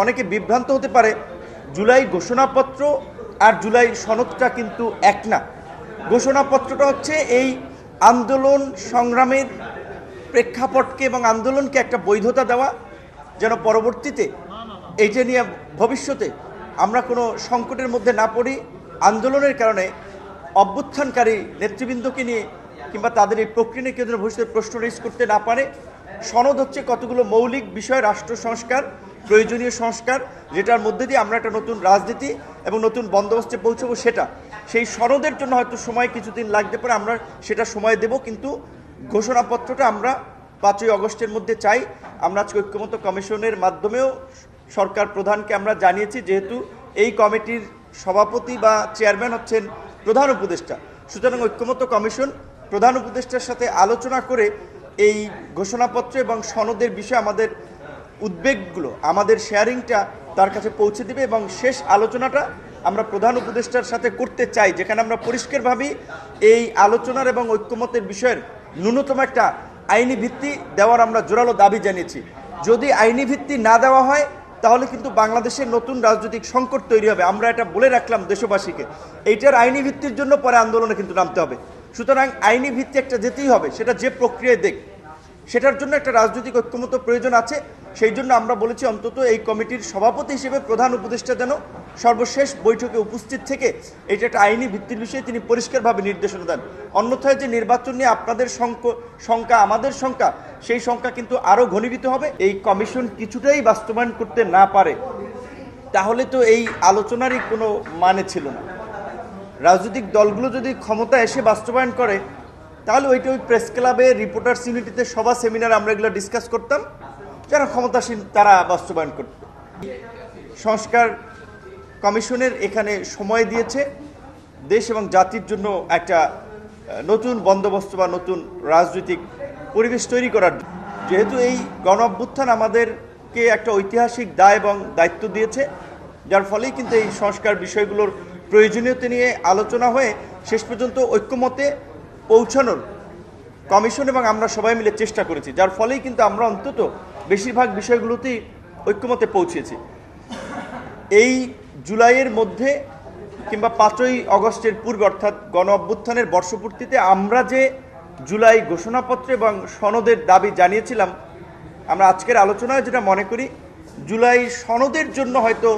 অনেকে বিভ্রান্ত হতে পারে, জুলাই ঘোষণাপত্র আর জুলাই সনদটা কিন্তু এক না। ঘোষণাপত্রটা হচ্ছে এই আন্দোলন সংগ্রামের প্রেক্ষাপটকে এবং আন্দোলনকে একটা বৈধতা দেওয়া, যেন পরবর্তীতে এইটা নিয়ে ভবিষ্যতে আমরা কোনো সংকটের মধ্যে না পড়ি, আন্দোলনের কারণে অভ্যুত্থানকারী নেতৃবৃন্দকে নিয়ে কিংবা তাদের এই প্রক্রিয়া কেউ ভবিষ্যতে প্রশ্ন রেজ করতে না পারে। সনদ হচ্ছে কতগুলো মৌলিক বিষয়, রাষ্ট্র সংস্কার প্রয়োজনীয় সংস্কার, যেটার মধ্যে দিয়ে আমরা একটা নতুন রাজনীতি এবং নতুন বন্দোবস্তে পৌঁছবো সেটা। সেই সনদের জন্য হয়তো সময় কিছুদিন লাগতে পারে, আমরা সেটা সময় দেব, কিন্তু ঘোষণাপত্রটা আমরা পাঁচই অগস্টের মধ্যে চাই। আমরা আজকে ঐক্যমত কমিশনের মাধ্যমেও সরকার প্রধানকে আমরা জানিয়েছি, যেহেতু এই কমিটির সভাপতি বা চেয়ারম্যান হচ্ছেন প্রধান উপদেষ্টা। সুতরাং ঐক্যমত কমিশন প্রধান উপদেষ্টার সাথে আলোচনা করে এই ঘোষণাপত্র এবং সনদের বিষয়ে আমাদের উদ্বেগগুলো আমাদের শেয়ারিংটা তার কাছে পৌঁছে দিবে এবং শেষ আলোচনাটা আমরা প্রধান উপদেষ্টার সাথে করতে চাই, যেখানে আমরা পরিষ্কারভাবে এই আলোচনার এবং ঐক্যমতের বিষয়ের ন্যূনতম একটা আইনি ভিত্তি দেওয়ার আমরা জোরালো দাবি জানিয়েছি। যদি আইনি ভিত্তি না দেওয়া হয়, তাহলে কিন্তু বাংলাদেশের নতুন রাজনৈতিক সংকট তৈরি হবে। আমরা এটা বলে রাখলাম দেশবাসীকে। এইটার আইনি ভিত্তির জন্য পরে আন্দোলনে কিন্তু নামতে হবে। সুতরাং আইনি ভিত্তি একটা যেতেই হবে, সেটা যে প্রক্রিয়ায় দেখ সেটার জন্য একটা রাজনৈতিক ঐক্যমত প্রয়োজন আছে। সেই জন্য আমরা বলেছি অন্তত এই কমিটির সভাপতি হিসেবে প্রধান উপদেষ্টা যেন সর্বশেষ বৈঠকে উপস্থিত থেকে এটা একটা আইনি ভিত্তির বিষয়ে তিনি পরিষ্কারভাবে নির্দেশনা দেন। অন্যথায় যে নির্বাচন নিয়ে আপনাদের শঙ্কা আমাদের শঙ্কা সেই শঙ্কা কিন্তু আরও ঘনীভূত হবে। এই কমিশন কিছুটাই বাস্তবায়ন করতে না পারে, তাহলে তো এই আলোচনারই কোনো মানে ছিল না। রাজনৈতিক দলগুলো যদি ক্ষমতা এসে বাস্তবায়ন করে তাহলে ওইটা ওই প্রেস ক্লাবে রিপোর্টার্স ইউনিটিতে সভা সেমিনার আমরা এগুলো ডিসকাস করতাম। যারা ক্ষমতাসীন তারা বাস্তবায়ন করত। সংস্কার কমিশনের এখানে সময় দিয়েছে। দেশ এবং জাতির জন্য একটা নতুন বন্দোবস্ত বা নতুন রাজনৈতিক পরিবেশ তৈরি করার যেহেতু এই গণ অভ্যুত্থান আমাদেরকে একটা ঐতিহাসিক দায় এবং দায়িত্ব দিয়েছে, যার ফলেই কিন্তু এই সংস্কার বিষয়গুলোর প্রয়োজনীয়তা নিয়ে আলোচনা হয়ে শেষ পর্যন্ত ঐক্যমতে পৌঁছানোর কমিশন এবং আমরা সবাই মিলে চেষ্টা করেছি, যার ফলেই কিন্তু আমরা অন্তত বেশিরভাগ বিষয়গুলোতেই ঐক্যমতে পৌঁছেছি এই জুলাইয়ের মধ্যে কিংবা পাঁচই অগস্টের পূর্বে, অর্থাৎ গণ অভ্যুত্থানের বর্ষপূর্তিতে আমরা যে জুলাই ঘোষণাপত্র এবং সনদের দাবি জানিয়েছিলাম, আমরা আজকের আলোচনায় যেটা মনে করি, জুলাই সনদের জন্য হয়তো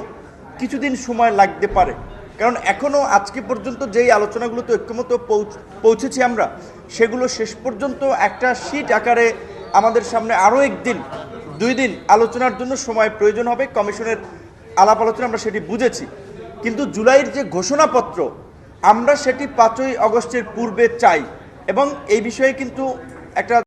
কিছুদিন সময় লাগতে পারে। কারণ এখনও আজকে পর্যন্ত যেই আলোচনাগুলোতে ঐক্যমত পৌঁছ- পৌঁছেছি আমরা, সেগুলো শেষ পর্যন্ত একটা শীট আকারে আমাদের সামনে আরও একদিন, দুই দিন আলোচনার জন্য সময় প্রয়োজন হবে, কমিশনের আলাপ আলোচনা আমরা সেটি বুঝেছি। কিন্তু জুলাইয়ের যে ঘোষণাপত্র, আমরা সেটি পাঁচই অগস্টের পূর্বে চাই এবং এই বিষয়ে কিন্তু একটা